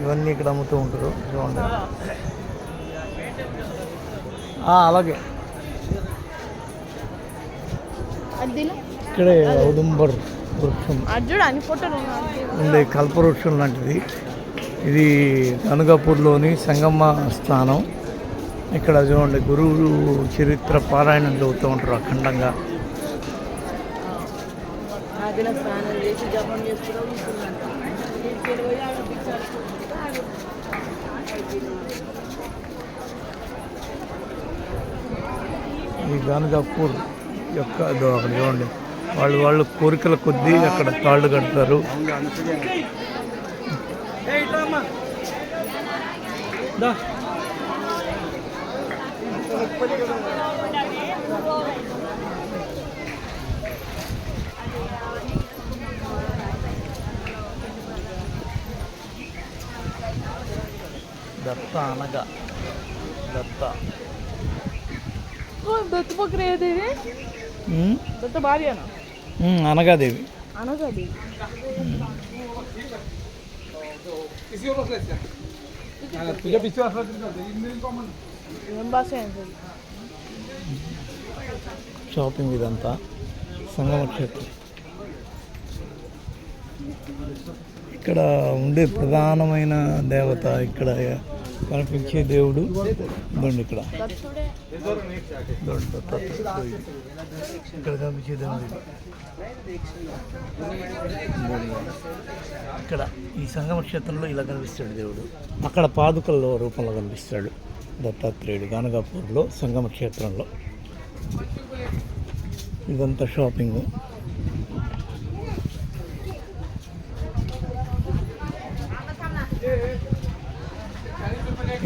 ఇవన్నీ ఇక్కడ అమ్ముతూ ఉంటారు చూడండి ఆ, అలాగే ఇక్కడే ఔదుంబర్ వృక్షం ఉండే కల్పవృక్షం లాంటిది ఇది కనుగపూర్లోని సంగమ్మ స్థానం ఇక్కడ చూడండి గురువు చరిత్ర పారాయణం చదువుతూ ఉంటారు అఖండంగా స్నానం చేసి జపం ఈ గానుగాపూర్ యొక్క ఇదో అక్కడ చూడండి. వాళ్ళు వాళ్ళు కోరికల కొద్దీ అక్కడ తాళ్ళు కడతారు. దత్త అనగా. దత్త. దొత్త పక్కన ఏదేవి? దొత్త భార్యనా? ఉమ్, అనగాదేవి. అనగది ఏం భాష ఏంటి షాపింగ్ ఇదంతా. సంగమ క్షేత్రం. ఇక్కడ ఉండే ప్రధానమైన దేవత ఇక్కడ కనిపించే దేవుడు దండి ఇక్కడ. ఇక్కడ కనిపించే దేవుడు ఇక్కడ ఈ సంగమ క్షేత్రంలో ఇలా కనిపిస్తాడు దేవుడు. అక్కడ పాదుకల్లో రూపంలో కనిపిస్తాడు దత్తాత్రేయుడు గానగాపూర్లో సంగమ క్షేత్రంలో. ఇదంతా షాపింగ్.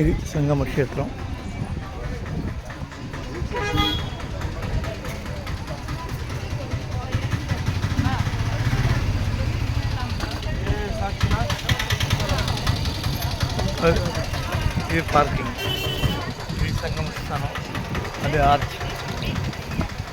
ఇది సంగమ క్షేత్రం. ఇది పార్కింగ్ ఇది సంగమ స్థానం. అది ఆర్చ్